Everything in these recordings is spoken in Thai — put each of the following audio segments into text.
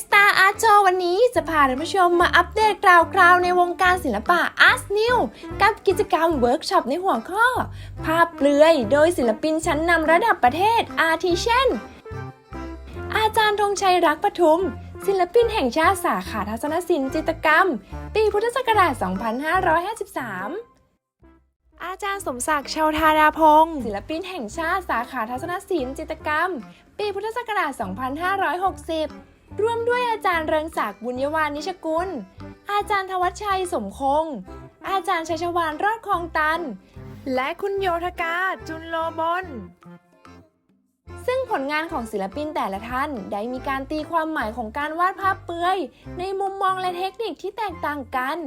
สตาอาร์ตโชวันนี้จะพาท่านผู้ชมมาอัปเดตกล่าวๆในวงการศิลปะ Art New กับกิจกรรมเวิร์กช็อปในหัวข้อ ภาพเปลือยโดยศิลปินชั้นนำระดับประเทศอาทิเช่น อาจารย์ธงชัยรักปทุม ศิลปินแห่งชาติสาขาทัศนศิลป์จิตรกรรม ปีพุทธศักราช 2553อาจารย์สมศักดิ์ชาวธาดาพงศ์ศิลปินแห่งชาติสาขาทัศนศิลป์จิตรกรรม ปีพุทธศักราช 2560 ร่วมด้วยอาจารย์เริงศักดิ์บุญยวานิชกุล อาจารย์ธวัชชัยสมคง อาจารย์ชัชวานรอดคลองตัน และคุณโยธกาจุนโลบน ซึ่งผลงานของศิลปินแต่ละท่านได้มีการตีความหมายของการวาดภาพเปลือย ในมุมมองและเทคนิคที่แตกต่างกัน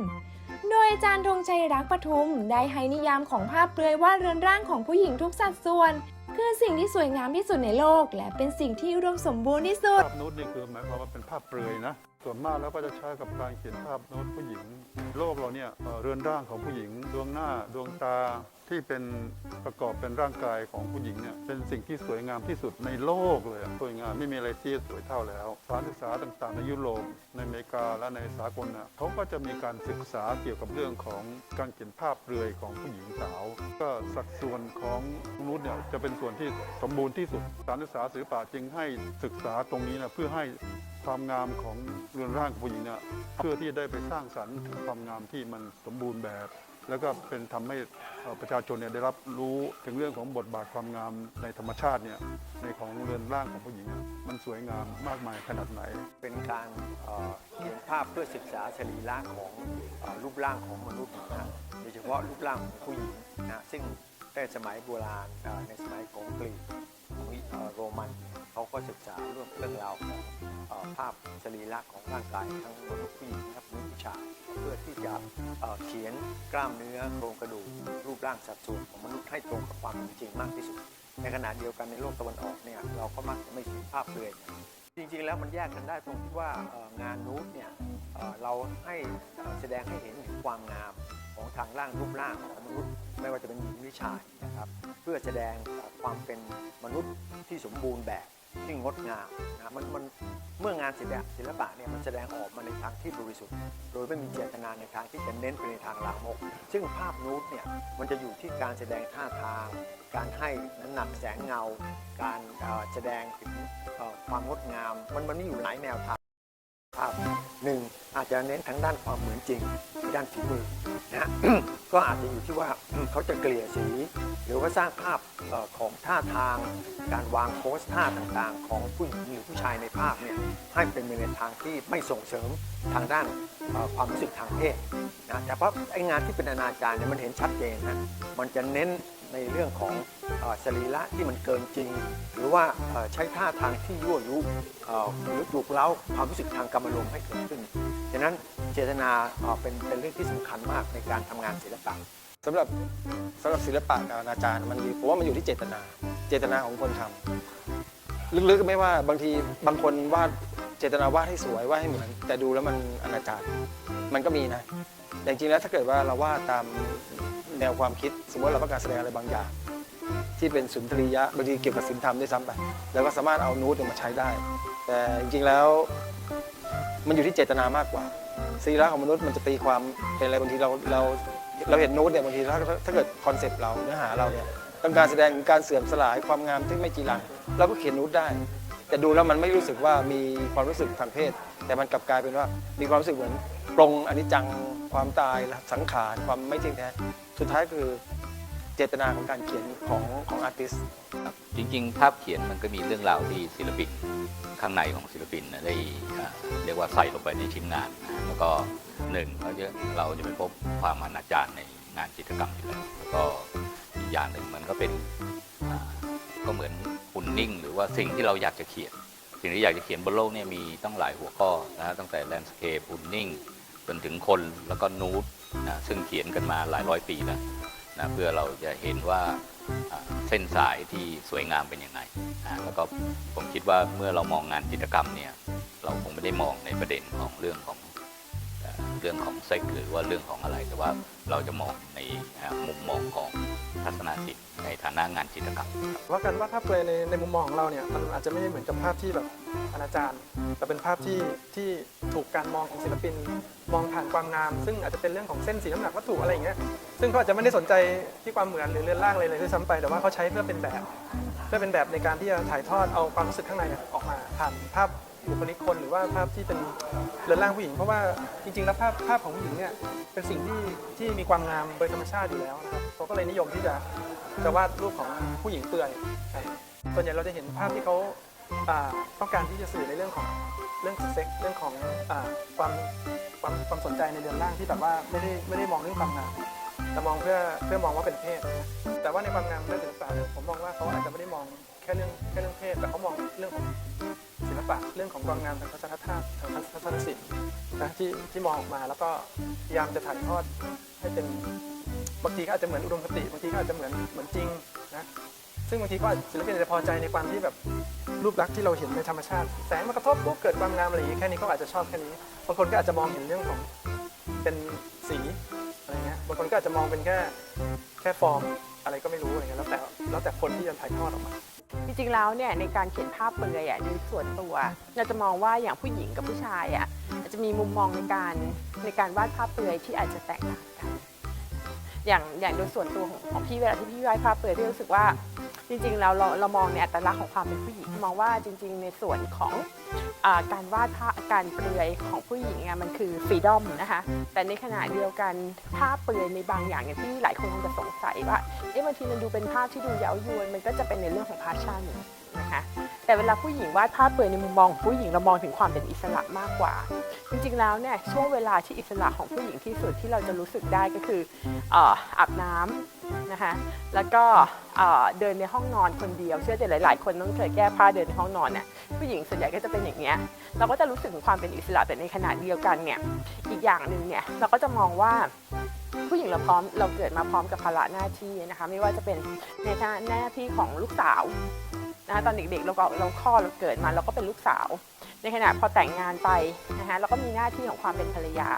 โดยอาจารย์ธงชัยรักปทุม ได้ให้นิยามของภาพเปลือยว่าเรือนร่างของผู้หญิงทุกสัดส่วน คือสิ่งที่สวยงามที่สุดในโลก และเป็นสิ่งที่อุดมสมบูรณ์ที่สุด ภาพนูดนี่คือหมายความว่าเป็นภาพเปลือยนะ ส่วนมากแล้วก็จะใช้กับการเขียนภาพนูดผู้หญิง โลกเราเนี่ยเรือนร่างของผู้หญิง ดวงหน้าดวงตาที่เป็นประกอบเป็นร่างกายของผู้หญิงเนี่ยเป็นสิ่งที่สวยงามที่สุดในโลกเลยสวยงามไม่มีอะไรที่สวยเท่าแล้วสถานศึกษาต่างๆ ในยุโรปในอเมริกาและในสากลน่ะเขาก็จะมีการศึกษาเกี่ยวกับเรื่องของการเขียนภาพเปลือยของผู้หญิงสาว ก็สัดส่วนของมนุษย์เนี่ยจะเป็นส่วนที่สมบูรณ์ที่สุดสถานศึกษาศิลปะจึงให้ศึกษาตรงนี้นะเพื่อให้ ความงามของเรือนร่างของผู้หญิงเนี่ยเพื่อที่จะได้ไปสร้างสรรค์ความงามที่มันสมบูรณ์แบบ แล้วก็เป็นทำให้ประชาชนเนี่ยได้รับรู้ถึงเรื่องของบทบาทความงามในธรรมชาติเนี่ยในของเรือนร่างของผู้หญิง มันสวยงามมากมายขนาดไหน เป็นการเขียนภาพเพื่อศึกษาสรีระของเอ่อรูปร่างของมนุษย์นะโดยเฉพาะรูปร่างของผู้หญิงนะซึ่งแต่สมัยโบราณในสมัยของกรีกของโรมัน เขาก็ศึกษาเรื่องเรื่องราวของภาพสรีระของร่างกายทั้งมนุษย์ผู้หญิงและมนุษย์ผู้ชายเพื่อที่จะเขียนกล้ามเนื้อโครงกระดูกรูปร่างสัดส่วนของมนุษย์ให้ตรงกับความเป็นจริงมากที่สุด ในขณะเดียวกันในโลกตะวันออกเนี่ยเราก็มักจะไม่เห็นภาพเปลือยจริงๆแล้วมันแยกกันได้ตรงที่ว่างานนูดเนี่ยเราให้แสดงให้เห็นถึงความงามของทางร่างรูปร่างของมนุษย์ไม่ว่าจะเป็นหญิงหรือชายนะครับ เพื่อแสดงความเป็นมนุษย์ที่สมบูรณ์แบบ ที่งดงามนะมันมันเมื่องานศิลปะศิลปะเนี่ยมันแสดงออกมาในทางที่บริสุทธิ์ โดยไม่มีเจตนาในทางที่จะเน้นไปในทางลามก ซึ่งภาพนูดเนี่ยมันจะอยู่ที่การแสดงท่าทาง การให้น้ำหนักแสงเงา การแสดงถึงความงดงาม มันมันมีอยู่หลายแนวทางาพหนึ่งอาจจะเน้นทั้งด้านความเหมือนจริงด้านฝีมือนะฮะ ก็อาจจะอยู่ที่ว่าเขาจะเกลี่ยสี หรือว่าสร้างภาพออของท่าทาง การวางโพสท่าต่างๆ ของผู้หญิงหรือผู้ชายในภาพเนี่ยให้เป็นไปในทางที่ไม่ส่งเสริมทางด้านออความรู้สึกทางเพศนะแต่เพราะไอ้งานที่เป็นอนาจารเนี่ยมันเห็นชัดเจนนะมันจะเน้น ในเรื่องของสรีระที่มันเกินจริง หรือว่าใช้ท่าทางที่ยั่วยุหรือปลุกเร้าความรู้สึกทางกรรมลมให้เกิดขึ้นฉะนั้นเจตนาเป็นเป็นเรื่องที่สำคัญมากในการทำงานศิลปะสำหรับสำหรับศิลปะกับอาจารย์มันอยู่ผมว่ามันอยู่ที่เจตนา เจตนาของคนทำลึกๆไม่ว่าบางทีบางคนวาดเจตนาวาดให้สวยวาดให้เหมือน แต่ดูแล้วมันอนาจารมันก็มีนะ แต่จริงๆแล้วถ้าเกิดว่าเราวาดตามแนวความคิด สมมติเราต้องการแสดงอะไรบางอย่าง ที่เป็นสุนทรียะบางทีเกี่ยวกับศิลธรรมด้วยซ้ำไปแล้วก็สามารถเอานูตเนี่ยมาใช้ได้ แต่จริงๆแล้วมันอยู่ที่เจตนามากกว่าสรีระของมนุษย์มันจะตีความเป็นอะไรบางทีเราเราเราเห็นนูตเนี่ยบางทีถ้าถ้าเกิดคอนเซปต์เราเนื้อหาเราเนี่ยต้องการแสดงถึงการเสื่อมสลายความงามที่ไม่จีรังเราก็เขียนนูตได้ แต่ดูแล้วมันไม่รู้สึกว่ามีความรู้สึกทางเพศ แต่มันกลับกลายเป็นว่ามีความรู้สึกเหมือนปรงอนิจจังความตายสังขารความไม่เที่ยงแท้สุดท้ายคือเจตนาของการเขียนของของอาร์ติสครับจริง ๆ ภาพเขียนมันก็มีเรื่องราวที่ศิลปินข้างในของศิลปินนะได้อ่าเรียกว่าใส่ลงไปในชิ้นงานนะแล้วก็หนึ่งเราจะเราจะไปพบความอนาจารในงานจิตรกรรมอยู่แล้วแล้วก็อีกอย่างหนึ่งมันก็เป็น ก็เหมือนหุ่นนิ่ง หรือว่าสิ่งที่เราอยากจะเขียน สิ่งที่อยากจะเขียนบนโลกเนี่ยมีต้องหลายหัวข้อนะฮะตั้งแต่แลนด์สเคปหุ่นนิ่งจนถึงคนแล้วก็นูดนะซึ่งเขียนกันมาหลายร้อยปีแล้วนะเพื่อเราจะเห็นว่าอ่าเส้นสายที่สวยงามเป็นยังไงนะแล้วก็ผมคิดว่าเมื่อเรามองงานจิตรกรรมเนี่ยเราคงไม่ได้มองในประเด็นของเรื่องของ เรื่องของเซ็กหรือว่าเรื่องของอะไร แต่ว่าเราจะมองในมุมมองของทัศนศิลป์ในฐานะงานจิตรกรรมว่าการวาดภาเปลยในในมุมมองของเราเนี่ยมันอาจจะไม่ได้เหมือนกับภาพที่แบบอนาจารแต่เป็นภาพที่ที่ถูกการมองของศิลปิน มองผ่านความงาม ซึ่งอาจจะเป็นเรื่องของเส้นสีน้ำหนักวัตถุอะไรอย่างเงี้ยซึ่งเขาอาจจะไม่ได้สนใจที่ความเหมือนหรือเรือนร่างอะไรเลยด้วยซ้ำไปแต่ว่าเขาใช้เพื่อเป็นแบบ เพื่อเป็นแบบในการที่จะถ่ายทอดเอาความรู้สึกข้างในออกมาผ่านภาพ บุคลิกคนหรือว่าภาพที่เป็นเรือนร่างผู้หญิง เพราะว่าจริงๆแล้วภาพภาพของผู้หญิงเนี่ยเป็นสิ่งที่ที่มีความงามโดยธรรมชาติอยู่แล้วนะครับเขาก็เลยนิยมที่จะจะวาดรูปของผู้หญิงเปลือยครับส่วนใหญ่เราจะเห็นภาพที่เขาอ่าต้องการที่จะสื่อในเรื่องของเรื่องเซ็กเรื่องของอาความความความสนใจในเรือนร่างที่แบบว่าไม่ได้ไม่ได้มองเรื่องความงามแต่มองเพื่อเพื่อมองว่าเป็นเพศนะแต่ว่าในความงามเรื่องศิลปะเนี่ยผมมองว่าเขาอาจจะไม่ได้มองแค่เรื่องแค่เรื่องเพศแต่เขามองเรื่องของ ศิลปะเรื่องของความงามทางทัศนธาตุทางทัศนศิลป์นะที่ที่มองออกมาแล้วก็พยายามจะถ่ายทอดให้เป็นบางทีก็อาจจะเหมือนอุดมคติบางทีก็อาจจะเหมือนเหมือนจริงนะซึ่งบางทีก็ศิลปินอาจจะพอใจในความที่แบบรูปลักษณ์ที่เราเห็นในธรรมชาติ แสงมากระทบปุ๊บเกิดความงามอะไรอย่างนี้แค่นี้ก็อาจจะชอบแค่นี้บางคนก็อาจจะมองเห็นเรื่องของเป็นสีอะไรเงี้ยบางคนก็อาจจะมองเป็นแค่แค่ฟอร์มอะไรก็ไม่รู้อะไรเงี้ยแล้วแต่แล้วแต่คนที่จะถ่ายทอดออกมา จริงๆแล้วเนี่ยในการเขียนภาพเปลือยอะในส่วนตัว เราจะมองว่าอย่างผู้หญิงกับผู้ชายอะอาจจะมีมุมมองในการในการวาดภาพเปลือยที่อาจจะแตกต่างกันอย่างอย่างโดยส่วนตัวของของพี่เวลาที่พี่วาดภาพเปลือยพี่รู้สึกว่าจริงๆเราเราเรามองในอัตลักษณ์ของความเป็นผู้หญิงมองว่าจริง ๆ ในส่วนของ การวาดภาพการเปลือยของผู้หญิงอะมันคือฟรีดอมนะคะ แต่ในขณะเดียวกันภาพเปลือยในบางอย่างอย่างที่หลายคนคงจะสงสัยว่าเอ๊ะบางทีมันดูเป็นภาพที่ดูเย้ายวนมันก็จะเป็นในเรื่องของพาชั่นนะคะ แต่เวลาผู้หญิงวาดภาพเปลือยในมุมมองผู้หญิงเรามองถึงความเป็นอิสระมากกว่า จริงๆแล้วเนี่ยช่วงเวลาที่อิสระของผู้หญิงที่สุดที่เราจะรู้สึกได้ก็คืออาบน้ำนะคะแล้วก็เอ่อเดินในห้องนอนคนเดียว เชื่อใจหลาย ๆ คนต้องเคยแก้ผ้าเดินในห้องนอนเนี่ยผู้หญิงส่วนใหญ่ก็จะเป็นอย่างเนี้ยเราก็จะรู้สึกถึงความเป็นอิสระแต่ในขณะเดียวกันเนี่ยอีกอย่างหนึ่งเนี่ยเราก็จะมองว่าผู้หญิงเราพร้อมเราเกิดมาพร้อมกับภาระหน้าที่นะคะไม่ว่าจะเป็นในหน้าที่ของลูกสาว นะคะตอนเด็กๆเราก็เราคลอดเราเกิดมาเราก็เป็นลูกสาว ในขณะพอแต่งงานไปนะคะเราก็มีหน้าที่ของความเป็นภรรยา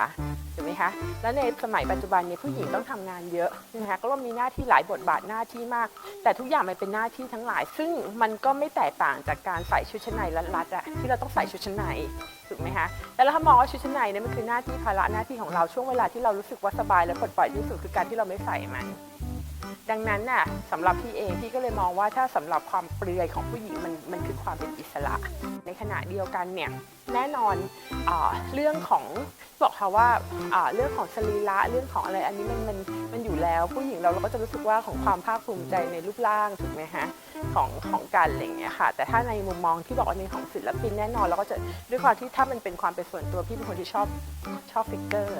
ถูกไหมคะแล้วในสมัยปัจจุบันเนี่ยผู้หญิงต้องทำงานเยอะนะคะก็มีหน้าที่หลายบทบาทหน้าที่มาก แต่ทุกอย่างมันเป็นหน้าที่ทั้งหลาย ซึ่งมันก็ไม่แตกต่างจากการใส่ชุดชั้นในรัดๆอะที่เราต้องใส่ชุดชั้นในถูกไหมคะแต่เราถ้ามองว่าชุดชั้นในเนี่ยมันคือหน้าที่ภาระหน้าที่ของเราช่วงเวลาที่เรารู้สึกว่าสบายและปลดปล่อยที่สุดคือการที่เราไม่ใส่มัน ดังนั้นน่ะสำหรับพี่เองพี่ก็เลยมองว่าถ้าสำหรับความเปลือยของผู้หญิงมันมันคือความเป็นอิสระ ในขณะเดียวกันเนี่ยแน่นอนอเรื่องของบอกค่ะว่าเรื่องของสรีระเรื่องของอะไรอันนี้มันมันมันอยู่แล้ว ผู้หญิงเราเราก็จะรู้สึกว่าของความภาคภูมิใจในรูปร่างถูกไหมฮะของของกันอะไรเงี้ยค่ะ แต่ถ้าในมุมมองที่บอกว่าในของศิลปินแน่นอนเราก็จะด้วยความที่ถ้ามันเป็นความเป็นส่วนตัวพี่เป็นคนที่ชอบชอบฟิกเกอร์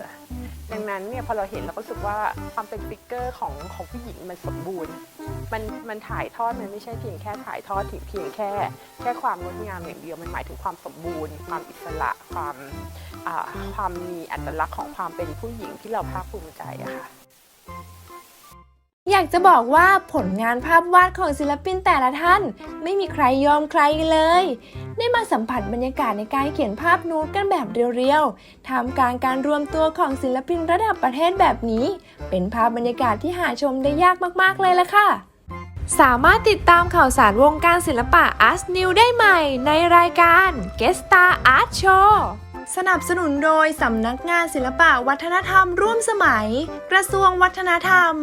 ดังนั้นเนี่ยพอเราเห็นเราก็รู้สึกว่าความเป็นฟิกเกอร์ของของผู้หญิงมันสมบูรณ์ มันมันถ่ายทอดมันไม่ใช่เพียงแค่ถ่ายทอดถึงเพียงแค่ แค่ความงดงามอย่างเดียวมันหมายถึงความสมบูรณ์ ความอิสระความความมีอัตลักษณ์ของความเป็นผู้หญิงที่เราภาคภูมิใจอะค่ะ อยากจะบอกว่าผลงานภาพวาดของศิลปินแต่ละท่าน ไม่มีใครยอมใครเลย ได้มาสัมผัสบรรยากาศในการเขียนภาพนูดกันแบบเรียวๆท่ามกลางการรวมตัวของศิลปินระดับประเทศแบบนี้ เป็นภาพบรรยากาศที่หาชมได้ยากมากๆเลยละค่ะ สามารถติดตามข่าวสารวงการศิลปะ Art New ได้ใหม่ในรายการ g u e Star Art Show สนับสนุนโดยสำนักงานศิลปะวัฒนธรรมร่วมสมัย กระทรวงวัฒนธรรม